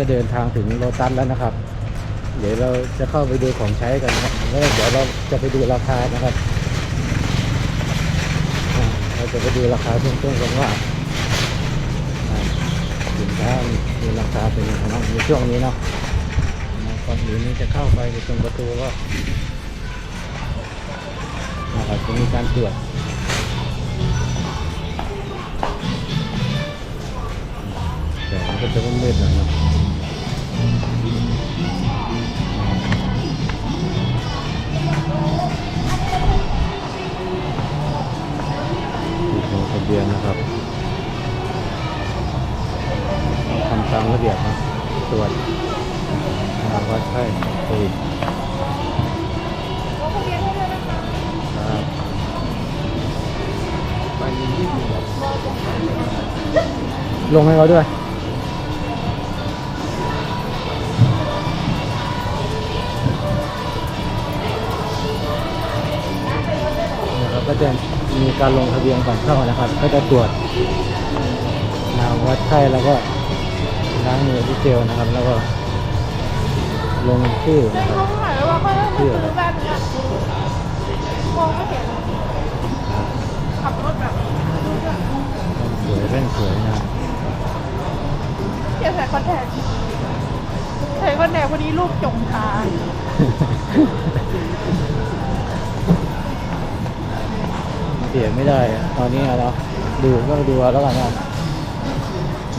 ก็เดินทางถึงโลตัสแล้วนะครับ เดี๋ยวเราจะเข้าไปดูของใช้กันนะครับแล้วเดี๋ยวเราจะไปดูราคานะครับ เราจะไปดูราคาเบื้องต้นกันว่าสินค้ามีราคาเป็นยังไงบ้างในช่วงนี้เนาะอ่าก่อนอื่นนี้จะเข้าไปในตรงประตูก็นะครับจะมีการตรวจแต่ก็จะมืดหน่อยนะ ทะเบียนนะครับทำตามระเบียบนะตรวจว่าใช่โควิดครับลงให้เขาด้วย ก็จะมีการลงทะเบียนก่อนเข้านะครับ ก็จะตรวจมาวัดไข้แล้วก็ล้างมือที่เจลนะครับ แล้วก็ลงชื่อเจ๊นะครับเขาหมายว่าเขาต้องมาซื้อบ้านเนี่ยมองไม่เห็นขับรถแบบสวยเร่งสวยนะครับเจ๊ใส่คอนแทคใส่คอนแทคพอดีรูปจงตา เสียไม่ได้อะตอนนี้เราดูก็ดูเอาแล้วกันนะครับ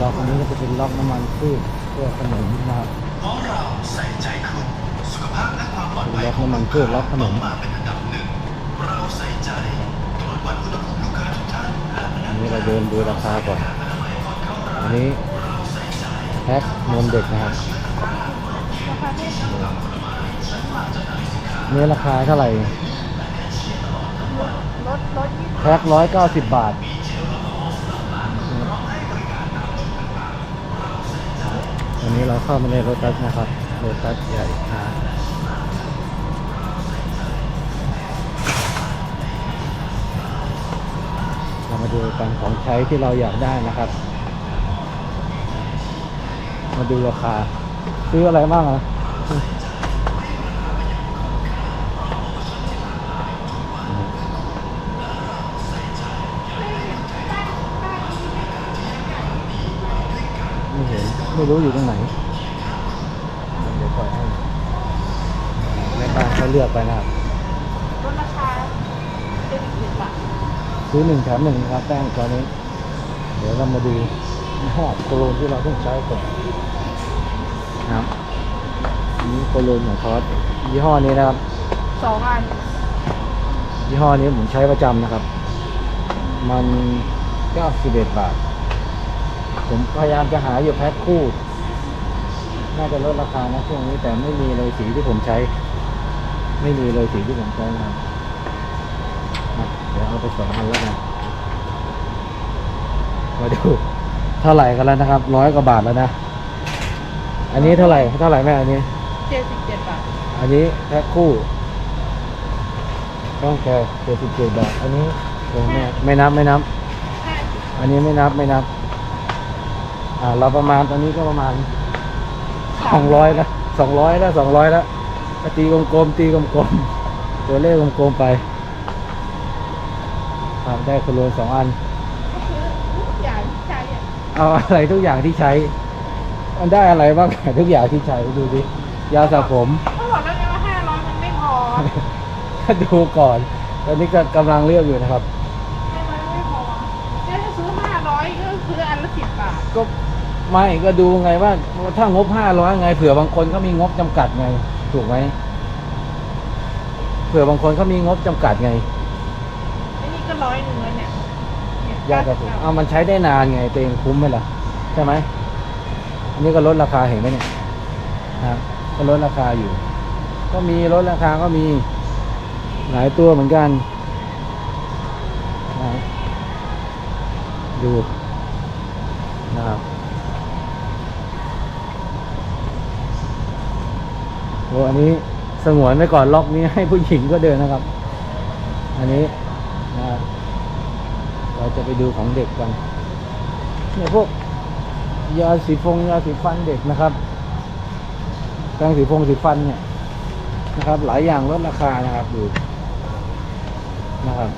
ล็อกอันนี้ก็จะเป็นล็อกน้ำมันพืชเพื่อขนมนะครับของเราใส่ใจคุณสุขภาพและความปลอดภัยล็อกน้ำมันพืชล็อกขนมมาเป็นอันดับหนึ่งเราใส่ใจตรวจวัดอุณหภูมิลูกค้าทุกท่านและพนัอักนนี้เราเดินดูราคาก่อน อันนี้แพ็คนมเด็กนะครับราคาที่นี่ราคาเท่าไหร่รถรถยี่สิบ แพ็คร้อยเก้าสิบบาท วันนี้เราเข้ามาในโรตัสนะครับโรตัสใหญ่อ่าเรามาดูกันของใช้ที่เราอยากได้นะครับ มาดูราคา ซื้ออะไรบ้างอะ ไม่เห็น ไม่รู้อยู่ตรงไหนเดี๋ยวปล่อยให้แม่บ้านเขาเลือกไปนะครับรถราคาเจ็ดสิบบาทซื้อหนึ่งแถมหนึ่งนะครับแป้งตอนนี้ เดี๋ยวเรามาดูยี่ห้อโคโลนที่เราต้องใช้ก่อนนะครับอันนี้โคโลนของคอสยี่ห้อนี้นะครับสองอันยี่ห้อนี้ผมใช้ประจำนะครับ มัน91บาท ผมพยายามจะหาอยู่แพ็คคู่ น่าจะลดราคานะช่วงนี้แต่ไม่มีเลยสีที่ผมใช้ ไม่มีเลยสีที่ผมใช้นะครับอะเดี๋ยวเอาไปสองอันแล้วกันมาดูเท่าไหร่กันแล้วนะครับร้อยกว่าบาทแล้วนะ อันนี้เท่าไหร่เท่าไหร่แม่อันนี้เจ็ดสิบเจ็ดบาท อันนี้แพ็คคู่ต้องแค่เจ็ดสิบเจ็ดบาท อันนี้โอ้แม่ไม่นับไม่นับห้าสิบอันนี้ไม่นับไม่นับ อ่าเราประมาณตอนนี้ก็ประมาณสองร้อยแล้วสองร้อยแล้วสองร้อยแล้วก็ตีกลมๆตีกลมๆตัวเลขกลมๆไปครับได้คนรวมสองอันก็คือทุกอย่างที่ใช้อะเอาอะไรทุกอย่างที่ใช้ มันได้อะไรบ้าง ทุกอย่างที่ใช้ดูดิยาสระผมเขาบอกแล้วไงว่าห้าร้อยมันไม่พอก็ดูก่อน ตอนนี้ก็กำลังเลือกอยู่นะครับห้าร้อยไม่พอเจ๊ถ้าซื้อห้าร้อยก็ซื้ออันละสิบบาทก็ ไม่ก็ดูไงว่า ถ้างบห้าร้อยไงเผื่อบางคนเขามีงบจำกัดไง ถูกไหมเผื่อบางคนเขามีงบจำกัดไงไอ้นี่ก็ร้อยหนึ่งแล้วเนี่ยเนี่ยยาสระผมเอามันใช้ได้นานไงตัวเองคุ้มไหมล่ะใช่ไหมอันนี้ก็ลดราคาเห็นไหมเนี่ยนะครับก็ลดราคาอยู่ ก็มีลดราคาก็มีหลายตัวเหมือนกันนะครับดูนะครับ อ้อันนี้สงวนไว้ก่อนล็อกนี้ให้ผู้หญิงก็เดินนะครับ อันนี้นะครับเราจะไปดูของเด็กกันเนี่ยพวกยาสีฟงยาสีฟันเด็กนะครับแปรงสีฟงสีฟันเนี่ยนะครับ หลายอย่างลดราคานะครับดูนะครับ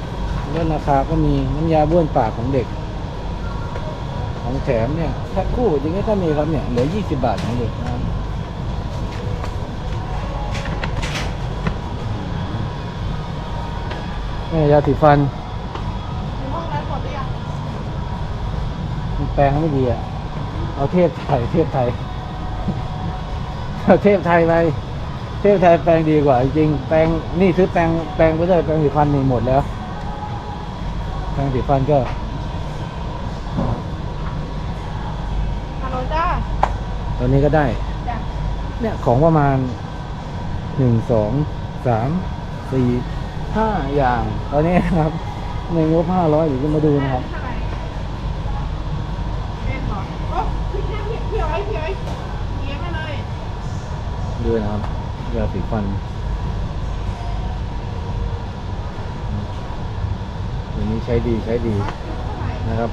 ลดราคาก็มีน้ำยาบ้วนปากของเด็ก ของแถมเนี่ยแพ็คคู่จริงๆก็มีครับเนี่ยเหลือ 20 บาทของเด็กนะครับ นี่ยาสีฟันอยู่ห้องนั้นหมดหรือยังมันแปลงไม่ดีอะ เอาเทพไทยเทพไทย เอาเทพไทยไป เทพไทยแปลงดีกว่า จริงๆแปลงนี่ซื้อแปลงแปลงไปเลยแปลงสีฟันนี่หมดแล้ว แปลงสีฟันก็ฮัลโหลจ้าตอนนี้ก็ได้จ้ะเนี่ยของประมาณหนึ่งสองสามสี่ ห้าอย่างตอนนี้นะครับในงบห้าร้อยเดี๋ยวจะมาดูนะครับเท่าไหร่เป็นเหรอโอ้พี่พี่พี่พี่ไอ้พี่ไอ้เงี้ยมาเลยดูนะครับยาสีฟันตัวนี้ใช้ดีใช้ดีนะครับ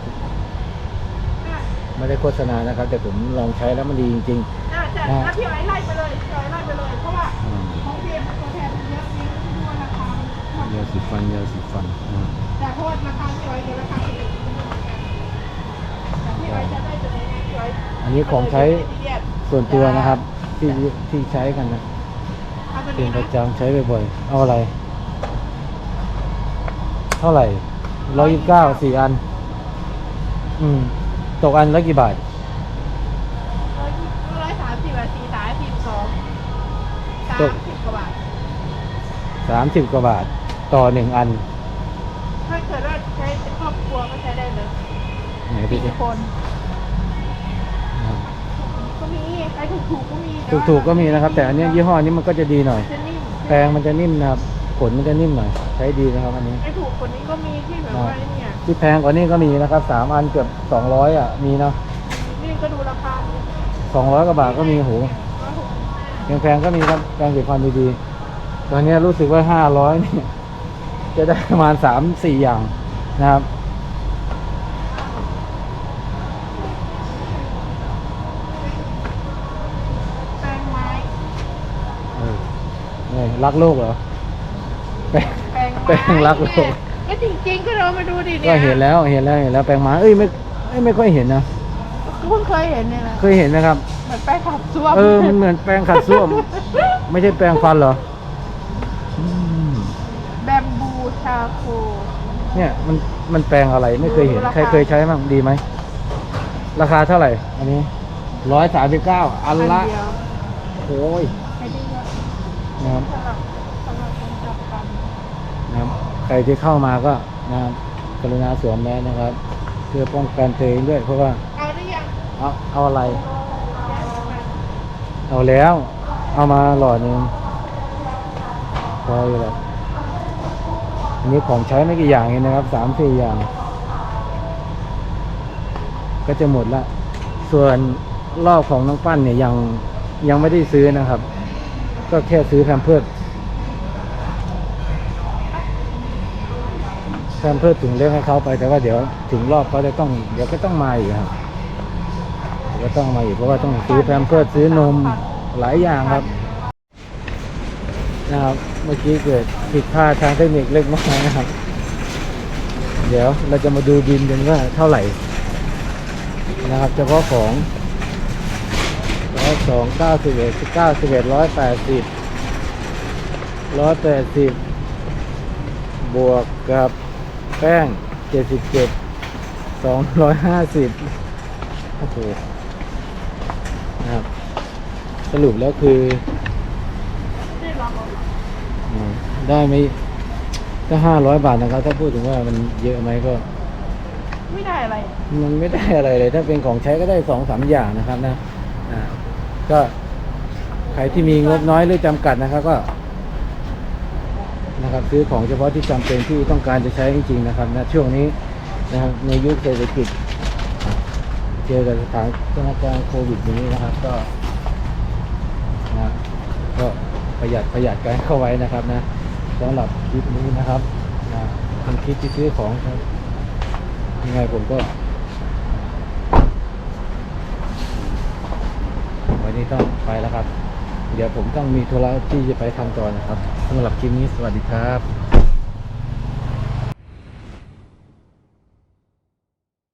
ไม่ได้โฆษณานะครับ แต่ผมลองใช้แล้วมันดีจริงจ้ะจ้ะแล้วพี่ไอ้ไล่ไปเลยพี่ไอ้ไล่ไปเลย สีฟันยาสีฟันอ่าแต่เพราะว่าราคาพี่ไอ้กับราคาอื่นแต่พี่ไอ้จะได้ตัวนี้พี่ไอ้อันนี้ของใช้ส่วนตัวนะครับ ที่ที่ใช้กันนะเอาตัวเป็นี้นปนะระจำใช้บ่อยๆเอาอะไร เท่าไหร่ร้อยยี่สิบเก้าสี่อัน อืม ตกอันละกี่บาท ร้อยยี่ร้อยสามสิบอะสี่สายสิบสองสามสิบกว่าบาทสามสิบกว่าบาท ต่อหนึ่งอัน ถ้าเกิดว่าใช้เป็นครอบครัวก็ใช้ได้เลยไหนพี่สี่จะคนก็มีใช้ถูกๆก็มีถูกๆก็มีนะครับ แต่อันเนี้ยยี่ห้อนี้มันก็จะดีหน่อย จะนิ่มแปรงมันจะนิ่มนะครับขนมันจะนิ่มหน่อย ใช้ดีนะครับอันนี้ ไอ้ถูกคนนี้ก็มีที่แบบว่าไอ้เนี่ยที่แพงกว่านี้ก็มีนะครับสามอันเกือบสองร้อยอะมีเนาะนี่ก็ดูราคาสองร้อยกว่าบาทก็มีโหร้อยหกสิบห้าแพงๆก็มีครับแปรงสีฟันดีๆตอนนี้รู้สึกว่าห้าร้อยเนี่ย จะได้ประมาณสามสี่อย่างนะครับแปลงไม้เออนี่รักโลกเหรอแปลงแปลงแปลงรักโลกก็จริงๆก็เรามาดูดิเนี่ยก็เห็นแล้วเห็นแล้วเห็นแล้วแปลงหมาเอ้ยไม่เอ้ยไม่ค่อยเห็นนะเพิ่งเคยเห็นเนี่ยนะเคยเห็นนะครับ เหมือนแป้งขัดซ่วมเออมันเหมือนแปรงขัดส้วม ไม่ใช่แปรงฟันเหรออืม แบมบู ชาโคเนี่ยมันมันแปลงอะไรไม่เคยเห็นราคา ใครเคยใช้บ้างดีไหม ราคาเท่าไหร่ อันนี้ร้อยสามสิบเก้าอันละ เดียวโอ้ยไม่ได้เยอะนะครับสำหรับสำหรับคนจับกันนะครับใครที่เข้ามาก็นะครับกรุณาสวมแมสนะครับ เพื่อป้องกันตัวเองด้วย เพราะว่าเอาหรือยังเอาเอาอะไร เอาแล้ว เอามาหลอดหนึ่งพออยู่แล้ว อันนี้ของใช้ไม่กี่อย่างเองนะครับสามสี่อย่าง ก็จะหมดละ ส่วนรอบของน้องปั้นเนี่ยยังยังไม่ได้ซื้อนะครับ ก็แค่ซื้อแพมเพิร์ดแพมเพิร์ดถุงเล็กให้เขาไปแต่ว่าเดี๋ยวถึงรอบเขาจะต้อง เดี๋ยวก็ต้องมาอีกครับก็ต้องมาอีกเพราะว่าต้องซื้อแพมเพิร์ดซื้อนมหลายอย่างครับนะครับ เมื่อกี้เกิดผิดพลาดทางเทคนิคเล็กน้อยนะครับ เดี๋ยวเราจะมาดูบินกันว่าเท่าไหร่ นะครับเฉพาะของร้อยสองเก้าสิบเอ็ดเก้าสิบเอ็ดร้อยแปดสิบร้อยแปดสิบบวกกับแป้งเจ็ดสิบเจ็ดสองร้อยห้าสิบโอ้โหนะครับ สรุปแล้วคือ ได้ลองเอาอืมได้ไหมก็ห้าร้อยบาทนะครับ ถ้าพูดถึงว่ามันเยอะไหมก็ ไม่ได้อะไร มันไม่ได้อะไรเลย ถ้าเป็นของใช้ก็ได้สองสามอย่างนะครับนะอ่าก็ใครที่มีงบน้อยหรือจำกัดนะครับ ก็นะครับซื้อของเฉพาะที่จำเป็นที่ต้องการจะใช้จริงๆนะครับนะช่วงนี้นะครับในยุคเศรษฐกิจ เจอกับสถานการณ์โควิดอย่างนี้นะครับ ก็ ประหยัดประหยัดกันเข้าไว้นะครับนะสำหรับคลิปนี้นะครับทำคลิปที่ซื้อของครับยังไงผมก็ วันนี้ต้องไปแล้วครับ เดี๋ยวผมต้องมีธุระที่จะไปทำต่อนะครับสำหรับคลิปนี้สวัสดีครับ